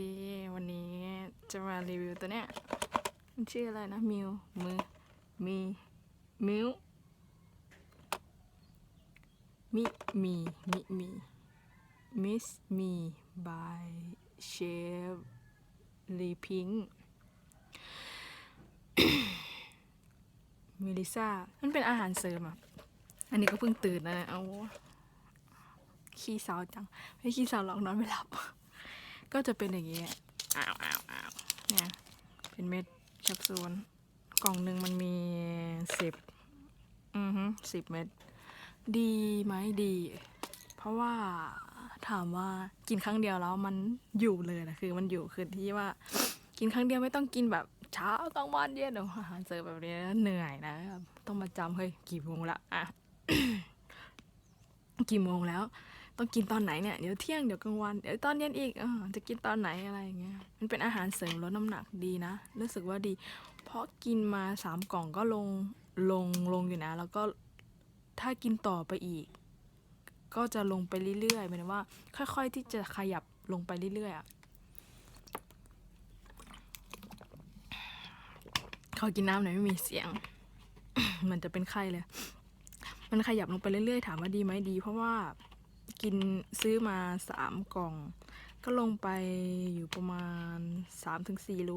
ดี วันนี้จะมารีวิวตัวเนี้ยมันชื่ออะไรนะ มิวมือมีมิวมิมีมิมีมิสมีบายเชฟรีพิงเมลิซ่า มันเป็นอาหารเสริมอะ อันนี้ก็เพิ่งตื่นนะเอาขี้เศร้าจัง ไม่ขี้เศร้าหรอกนอนไม่หลับ ก็จะเป็นอย่างเงี้ยอ้าวอ้าวอ้าวเนี่ย เป็นเม็ดแคปซูลกล่องหนึ่งมันมีสิบอือฮึสิบเม็ดดีไหมดี เพราะว่าถามว่ากินครั้งเดียวแล้วมันอยู่เลยนะคือมันอยู่คือที่ว่า กินครั้งเดียวไม่ต้องกินแบบเช้ากลางวันเย็นเดี๋ยวอาหารเจอแบบนี้เหนื่อยนะต้องมาจำเฮ้ยกี่โมงละอะกี่โมงแล้ว ต้องกินตอนไหนเนี่ยเดี๋ยวเที่ยงเดี๋ยวกลางวันเดี๋ยวตอนเย็นอีกออจะกินตอนไหนอะไรอย่างเงี้ยมันเป็นอาหารเสริมลดน้ำหนักดีนะ รู้สึกว่าดี เพราะกินมาสามกล่องก็ลงลงลงอยู่นะ แล้วก็ถ้ากินต่อไปอีก ก็จะลงไปเรื่อยๆหมายถึงว่า ค่อย ๆ ที่จะขยับลงไปเรื่อยๆอะขอกินน้ำหน่อยไม่มีเสียงเหมันจะเป็นไข้เลย มันขยับลงไปเรื่อยๆ ถามว่าดีไหมดี เพราะว่า กินซื้อมาสามกล่อง ก็ลงไปอยู่ประมาณสามถึงสี่รู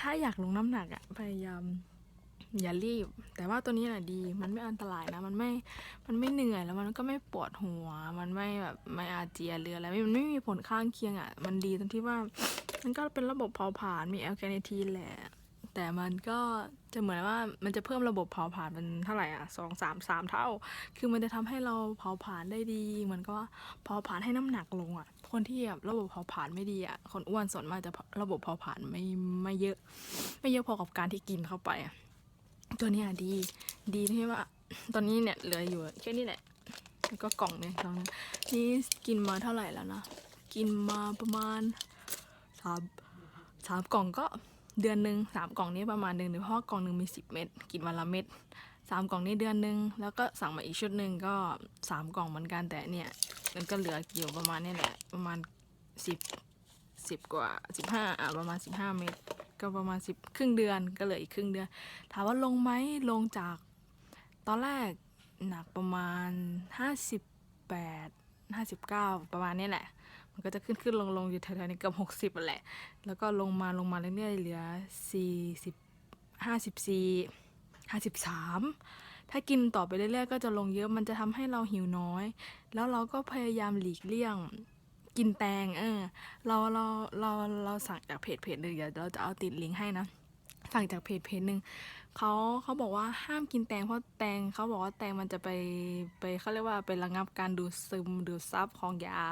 ถ้าอยากลงน้ำหนักอะพยายามอย่ารีบ แต่ว่าตัวนี้แหละดี มันไม่อันตรายนะ มันไม่ มันไม่เหนื่อยแล้วมันก็ไม่ปวดหัว มันไม่แบบไม่อาเจียนหรืออะไรไม่มันไม่มีผลข้างเคียงอะมันดีตรงที่ว่า มันก็เป็นระบบเผาผลาญ มีแอลคาเนทีนแหละ แต่มันก็จะเหมือนว่ามันจะเพิ่มระบบเผาผลาญเป็นเท่าไหร่อะสองสามสามเท่า คือมันจะทำให้เราเผาผลาญได้ดี เหมือนก็ว่าเผาผลาญให้น้ำหนักลงอะ คนที่แบบระบบเผาผลาญไม่ดีอะ คนอ้วนส่วนมากจะระบบเผาผลาญไม่ไม่เยอะ ไม่เยอะพอกับการที่กินเข้าไปอะ ตัวนี้ยดี ดีที่ว่า ตอนนี้เนี่ยเหลืออยู่แค่นี้แหละแล้วก็กล่องเนี่ยกล่องนึงนี่กินมาเท่าไหร่แล้วนะ กินมาประมาณสามสามกล่องก็ เดือนหนึ่งสามกล่องนี้ประมาณหนึ่งเพราะว่ากล่องหนึ่งมีสิบเม็ดกินวันละเม็ดสามกล่องนี้เดือนหนึ่งแล้วก็สั่งมาอีกชุดหนึ่งก็สามกล่องเหมือนกันแต่เนี่ยมันก็เหลืออยู่ประมาณนี้แหละประมาณสิบสิบกว่าสิบห้าอะประมาณสิบห้าเม็ดก็ประมาณสิบครึ่งเดือนก็เหลืออีกครึ่งเดือน ถามว่าลงไหมลงจากตอนแรกหนักประมาณห้าสิบแปดห้าสิบเก้าประมาณนี้แหละ มันก็จะขึ้นขึ้นลงลงอยู่แถวๆนี้เกือบหกสิบแหละ แล้วก็ลงมาลงมาเรื่อยๆเหลือสี่สิบห้าสิบสี่ห้าสิบสามถ้ากินต่อไปเรื่อยๆก็จะลงเยอะมันจะทำให้เราหิวน้อย แล้วเราก็พยายามหลีกเลี่ยงกินแตงเออเราเราเราเราสั่งจากเพจเพจหนึ่งเดี๋ยวเราจะเอาติดลิงก์ให้นะ สั่งจากเพจเพจหนึ่ง เขาเขาบอกว่าห้ามกินแตงเพราะแตงเขาบอกว่าแตงมันจะไปไปเขาเรียกว่าไประงับการดูดซึมดูดซับของยา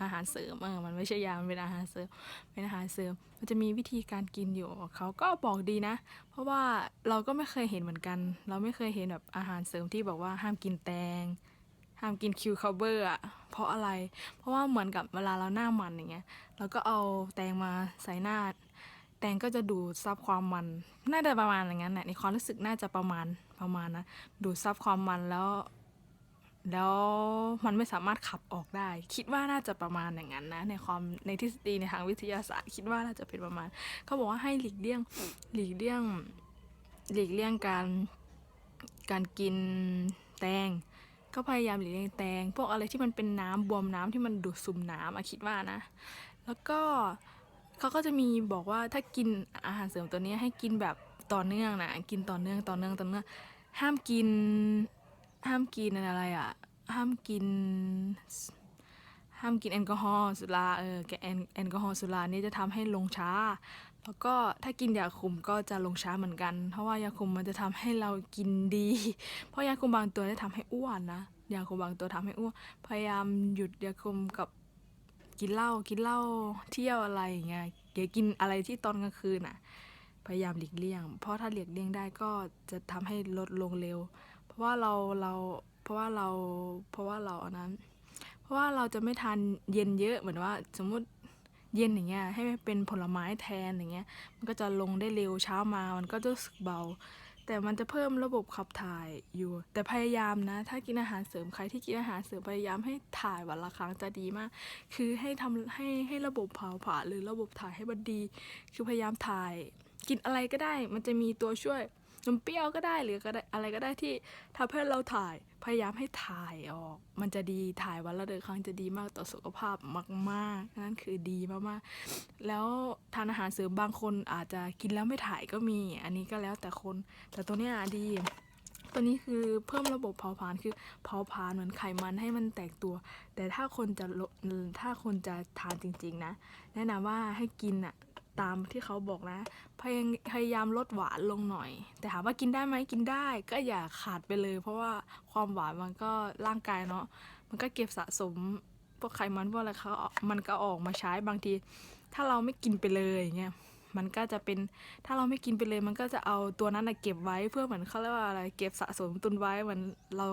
อาหารเสริมเออมันไม่ใช่ยามันเป็นอาหารเสริมเป็นอาหารเสริม มันจะมีวิธีการกินอยู่เขาก็บอกดีนะ เพราะว่าเราก็ไม่เคยเห็นเหมือนกัน เราไม่เคยเห็นแบบอาหารเสริมที่บอกว่าห้ามกินแตงห้ามกินคิวคาเบอร์อะ เพราะอะไร เพราะว่าเหมือนกับเวลาเราหน้ามันอย่างเงี้ย เราก็เอาแตงมาใส่หน้า แตงก็จะดูดซับความมัน น่าจะประมาณอย่างนั้นแหละในความรู้สึกน่าจะประมาณประมาณนะดูดซับความมันแล้ว แล้วมันไม่สามารถขับออกได้ คิดว่าน่าจะประมาณอย่างนั้นนะ ในความในทฤษฎีในทางวิทยาศาสตร์ คิดว่าน่าจะเป็นประมาณเขาบอกว่าให้หลีกเลี่ยงหลีกเลี่ยงหลีกเลี่ยงการการกินแตงก็พยายามหลีกเลี่ยงแตง พวกอะไรที่มันเป็นน้ำบวมน้ำที่มันดูดซึมน้ำอะคิดว่านะ แล้วก็ เขาก็จะมีบอกว่าถ้ากินอาหารเสริมตัวนี้ให้กินแบบต่อเนื่องนะกินต่อเนื่องต่อเนื่องต่อเนื่อง ห้ามกิน ห้ามกินอะไรอะห้ามกิน ห้ามกินแอลกอฮอล์สุราเออแกแอลกอฮอล์สุรานี่จะทำให้ลงช้า แล้วก็ถ้ากินยาคุมก็จะลงช้าเหมือนกัน เพราะว่ายาคุมมันจะทำให้เรากินดี เพราะยาคุมบางตัวจะทำให้อ้วนนะยาคุมบางตัวทำให้อ้วนพยายามหยุดยาคุมกับ กินเหล้ากินเหล้าเที่ยวอะไรอย่างเงี้ยอย่ากินอะไรที่ตอนกลางคืนอะ พยายามหลีกเลี่ยง เพราะถ้าหลีกเลี่ยงได้ก็จะทำให้ลดลงเร็ว เพราะว่าเราเราเพราะว่าเราเพราะว่าเราอันนั้น เพราะว่าเราจะไม่ทานเย็นเยอะเหมือนว่าสมมติเย็นอย่างเงี้ยให้เป็นผลไม้แทนอย่างเงี้ยมันก็จะลงได้เร็วเช้ามามันก็จะรู้สึกเบา แต่มันจะเพิ่มระบบขับถ่ายอยู่ แต่พยายามนะ ถ้ากินอาหารเสริมใครที่กินอาหารเสริมพยายามให้ถ่ายวันละครั้งจะดีมาก คือให้ทำให้ให้ระบบเผาผลาญหรือระบบถ่ายให้มันดี คือพยายามถ่าย กินอะไรก็ได้ มันจะมีตัวช่วย นมเปรี้ยวก็ได้หรือก็ได้อะไรก็ได้ที่ทำให้เราถ่ายพยายามให้ถ่ายออก มันจะดีถ่ายวันละเดือนครั้งจะดีมากต่อสุขภาพมากๆนั่นคือดีมากๆ แล้วทานอาหารเสริมบางคนอาจจะกินแล้วไม่ถ่ายก็มี อันนี้ก็แล้วแต่คน แต่ตัวเนี้ยดีตัวนี้คือเพิ่มระบบเผาผลาญคือเผาผลาญเหมือนไขมันให้มันแตกตัว แต่ถ้าคนจะลดถ้าคนจะทานจริง ๆ นะ แนะนำว่าให้กินอะ ตามที่เขาบอกนะพยายพยายามลดหวานลงหน่อย แต่ถามว่ากินได้ไหมกินได้ ก็อย่าขาดไปเลย เพราะว่าความหวานมันก็ร่างกายเนาะมันก็เก็บสะสมพวกไขมันพวกอะไรเขามันก็ออกมาใช้บางที ถ้าเราไม่กินไปเลยอย่างเงี้ยมันก็จะเป็นถ้าเราไม่กินไปเลย มันก็จะเอาตัวนั้นนะเก็บไว้เพื่อเหมือนเขาเรียกว่าอะไรเก็บสะสมตุนไว้เหมือนเรา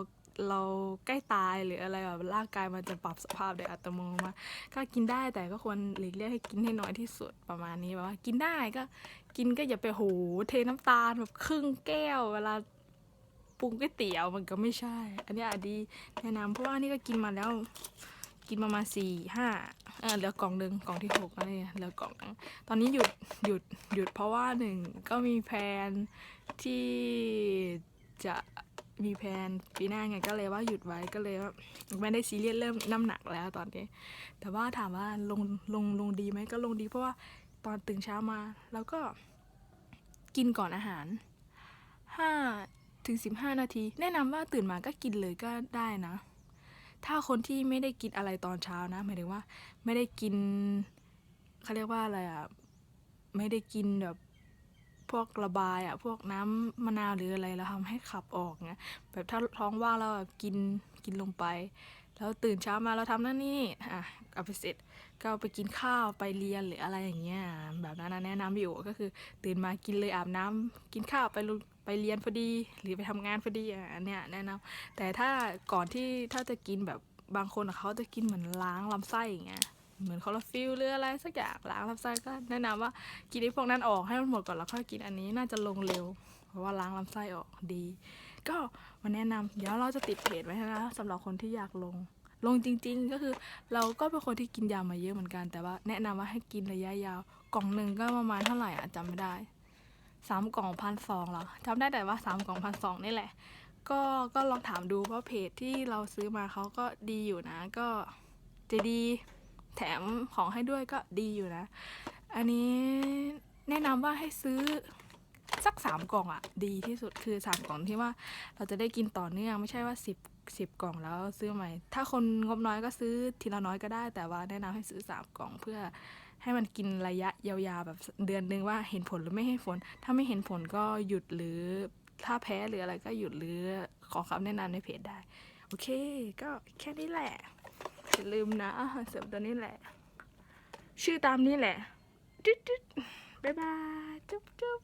เราใกล้ตายหรืออะไรแบบร่างกายมันจะปรับสภาพโดยอัตโนมัติก็กินได้แต่ก็ควรหลีกเลี่ยงให้กินให้น้อยที่สุดประมาณนี้แบบว่า กินได้ก็กินก็อย่าไปโหเทน้ำตาลแบบครึ่งแก้ว เวลาปรุงก๋วยเตี๋ยวมันก็ไม่ใช่ อันนี้ยดีแนะนำเพราะว่านี่ก็กินมาแล้วกินประมาณสี่ห้าเออเหลือกล่องหนึ่งกล่องที่หกแล้วเนี่ยเหลือกล่องหนึ่งตอนนี้หยุดหยุดหยุดเพราะว่าหนึ่งก็มีแพลนที่จะ มีแพนปีหน้าไงก็เลยว่าหยุดไว้ก็เลยว่าไม่ได้ซีเรียสเริ่มน้ำหนักแล้วตอนนี้ แต่ว่าถามว่าลงลงลงดีไหมก็ลงดีเพราะว่าตอนตื่นเช้ามาแล้วก็กินก่อนอาหารห้าถึงสิบห้านาที แนะนำว่าตื่นมาก็กินเลยก็ได้นะ ถ้าคนที่ไม่ได้กินอะไรตอนเช้านะหมายถึงว่า ไม่ได้กินเขาเรียกว่าอะไรอะไม่ได้กินแบบ พวกระบายอะพวกน้ำมะนาวหรืออะไรแล้วทำให้ขับออกเงี้ยแบบถ้าท้องว่างแล้วแบบกินกินลงไป แล้วตื่นเช้ามาเราทำนั่นนี่อะเอาไปเสร็จก็ไปกินข้าวไปเรียนหรืออะไรอย่างเงี้ยแบบนั้นนะแนะนำอยู่ก็คือ ตื่นมากินเลยอาบน้ำกินข้าวไปไปเรียนพอดี หรือไปทำงานพอดีอะเนี้ยแนะนำแต่ถ้าก่อนที่ถ้าจะกินแบบบางคนอะเขาจะกินเหมือนล้างลำไส้อย่างเงี้ย เหมือนคอลลาฟิลหรืออะไรสักอย่างล้างลำไส้ก็แนะนำว่ากินไอ้พวกนั้นออกให้มันหมดก่อนแล้วค่อยกินอันนี้น่าจะลงเร็ว เพราะว่าล้างลำไส้ออกดี ก็มาแนะนำเดี๋ยวเราจะติดเพจไว้ให้นะสำหรับคนที่อยากลงลงจริง ๆ ก็คือเราก็เป็นคนที่กินยามาเยอะเหมือนกัน แต่ว่าแนะนำว่าให้กินระยะยาว กล่องหนึ่งก็ประมาณเท่าไหร่อะจำไม่ได้สามกล่องพันสองหรอจำได้แต่ว่าสามกล่องพันสองนี่แหละ ก็ก็ลองถามดูเพราะเพจที่เราซื้อมาเขาก็ดีอยู่นะ ก็จะดี แถมของให้ด้วยก็ดีอยู่นะ อันนี้แนะนำว่าให้ซื้อสักสามกล่องอะดีที่สุดคือสามกล่องที่ว่าเราจะได้กินต่อเนื่องไม่ใช่ว่าสิบสิบกล่องแล้วซื้อใหม่ ถ้าคนงบน้อยก็ซื้อทีละน้อยก็ได้ แต่ว่าแนะนำให้ซื้อสามกล่องเพื่อให้มันกินระยะยาวๆแบบเดือนนึงว่าเห็นผลหรือไม่เห็นผล ถ้าไม่เห็นผลก็หยุดหรือถ้าแพ้หรืออะไรก็หยุดหรือขอคำแนะนำในเพจได้ โอเค ก็แค่นี้แหละ อย่าลืมนะอาหารเสริมตัวนี้แหละ ชื่อตามนี้แหละ จุ๊ดจุ๊ดบ๊ายบาย จุ๊บจุ๊บ